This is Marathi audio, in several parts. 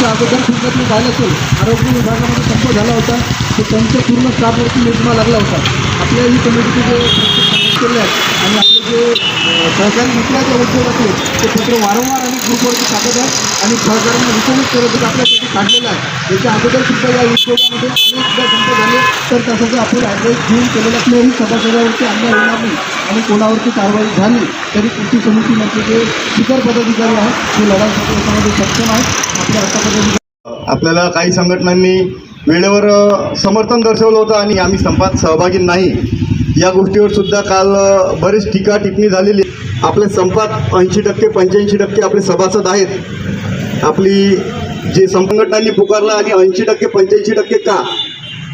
याच्या अगोदर सुद्धा तुम्ही पाहिलं असेल आरोग्य विभागामध्ये संप झाला होता तो त्यांचं पूर्ण स्टाफवरती निर्मा लागला होता. आपल्या ही कमिटीचे जे केले आहेत आणि आपले जे अं, सहकारी मित्राचे असले ते पत्र वारंवार आणि ग्रुपवरती टाकत आहेत आणि सहकार्यांना विचारित करत आहेत आपल्यासाठी काढलेलं आहे. याच्या अगोदर सुद्धा या उद्योगामध्ये अनेकदा संप झाले तर तसं आपण ॲड्रेस घेऊन केलेलं असल्याही सभासदावरती अन्याय होणार नाही. आणि कोणावरती कारवाई झाली तरी कृती समितीमध्ये जे इतर पदाधिकारी आहेत ते लढाई याच्यामध्ये सक्षम आहेत आपल्या अशा पद्धतीने आपल्याला काही संघटनांनी वेळेवर समर्थन दर्शवलं होतं आणि आम्ही संपात सहभागी नाही. या गोष्टीवर सुद्धा काल बरेच टीका टिप्पणी झालेली. आपले संपात ऐंशी टक्के पंच्याऐंशी टक्के आपले सभासद आहेत. आपली जे संघटनांनी पुकारलं आणि ऐंशी टक्के पंच्याऐंशी टक्के का?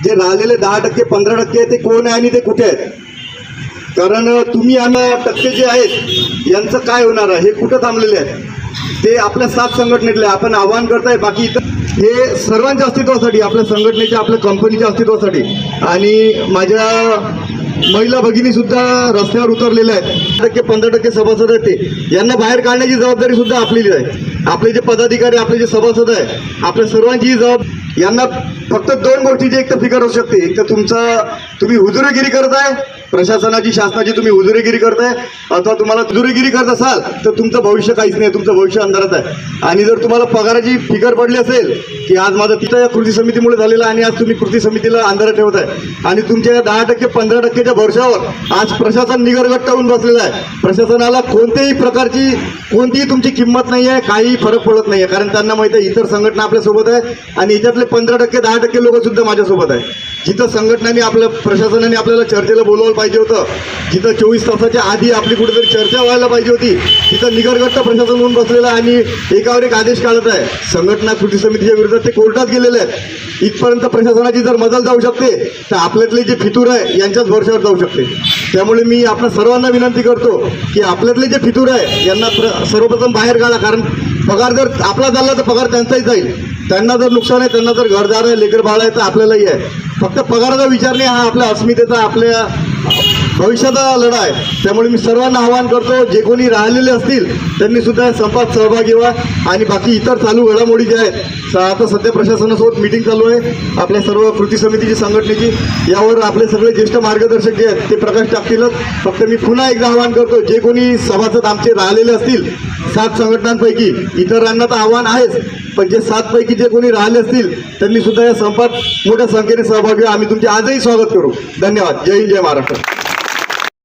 जे राहिलेले दहा टक्के पंधरा टक्के आहे ते कोण आहे आणि ते कुठे आहेत? कारण तुम्ही आणि टक्के जे आहेत यांचं काय होणार आहे? हे कुठं थांबलेले आहेत? ते आपल्या सात संघटनेतले आपण आव्हान करताय बाकी इतर हे सर्वांच्या अस्तित्वासाठी आपल्या संघटनेच्या आपल्या कंपनीच्या अस्तित्वासाठी. आणि माझ्या महिला भगिनी सुद्धा रस्त्यावर उतरलेल्या आहेत. टक्के पंधरा टक्के सभासद आहेत ते. यांना बाहेर काढण्याची जबाबदारी सुद्धा आपली आहे. आपले जे पदाधिकारी आपले जे सभासद आहे आपल्या सर्वांची जबाब यांना फक्त दोन गोष्टीची एक तर फिकर होऊ शकते. एक तर तुमचं तुम्ही हुजुरेगिरी करत आहे प्रशासनाची शासनाची तुम्ही हुजुरेगिरी करताय अथवा तुम्हाला हुजुरेगिरी करत असाल तर तुमचं भविष्य काहीच नाही तुमचं भविष्य अंधारात आहे. आणि जर तुम्हाला पगाराची फिकर पडली असेल की आज माझं तिथं या कृती समितीमुळे झालेलं आहे आणि आज तुम्ही कृती समितीला अंधारात ठेवत आहे आणि तुमच्या या दहा टक्के पंधरा टक्केच्या भरशावर आज प्रशासन निगरगट्ट होऊन बसलेलं आहे. प्रशासनाला कोणत्याही प्रकारची कोणतीही तुमची किंमत नाही आहे काहीही फरक पडत नाही आहे कारण त्यांना माहिती आहे इतर संघटना आपल्यासोबत आहे आणि याच्यातले पंधरा टक्के दहा टक्के लोक सुद्धा माझ्यासोबत आहे. जिथं संघटनांनी आपल्या प्रशासनाने आपल्याला चर्चेला बोलवायला पाहिजे होतं जिथं चोवीस तासाच्या आधी आपली कुठेतरी चर्चा व्हायला पाहिजे होती तिथं निगरगट्ट प्रशासन होऊन बसलेलं आहे आणि एकावर एक आदेश काढत आहे. संघटना कृती समितीच्या विरोधात ते कोर्टात गेलेले आहेत. इथपर्यंत प्रशासनाची जर मजल जाऊ शकते तर आपल्यातले जे फितूर आहे यांच्याच भरशावर जाऊ शकते. त्यामुळे मी आपल्या सर्वांना विनंती करतो की आपल्यातले जे फितूर आहे यांना प्र सर्वप्रथम बाहेर काढा. कारण पगार जर आपला झाला तर पगार त्यांचाही जाईल. त्यांना जर नुकसान आहे त्यांना जर घरदार आहे लेकर बाळ आहे तर आपल्यालाही आहे. फक्त पगाराचा विचार नाही हा आपल्या अस्मितेचा आपल्या भविष्याचा लढा आहे त्यामुळे मी सर्वांना आवाहन करतो जे कोणी राहिलेले असतील त्यांनी सुद्धा संपात सहभागी व्हा. आणि बाकी इतर चालू घडामोडी ज्या आहेत स- आता सध्या प्रशासनासोबत मिटिंग चालू आहे. आपल्या सर्व कृती समितीची संघटनेची. यावर आपले सगळे ज्येष्ठ मार्गदर्शक जे आहेत ते प्रकाश टाकतीलच फक्त मी पुन्हा एकदा आवाहन करतो जे कोणी सभासद आमचे राहिलेले असतील सात संघटनांपैकी इतरांना तर आव्हान आहेच. पण जे सातपैकी जे कोणी राहिले असतील त्यांनी सुद्धा या संपात मोठ्या संख्येने सहभागी आम्ही तुमचे आजही स्वागत करू. धन्यवाद. जय हिंद जय महाराष्ट्र.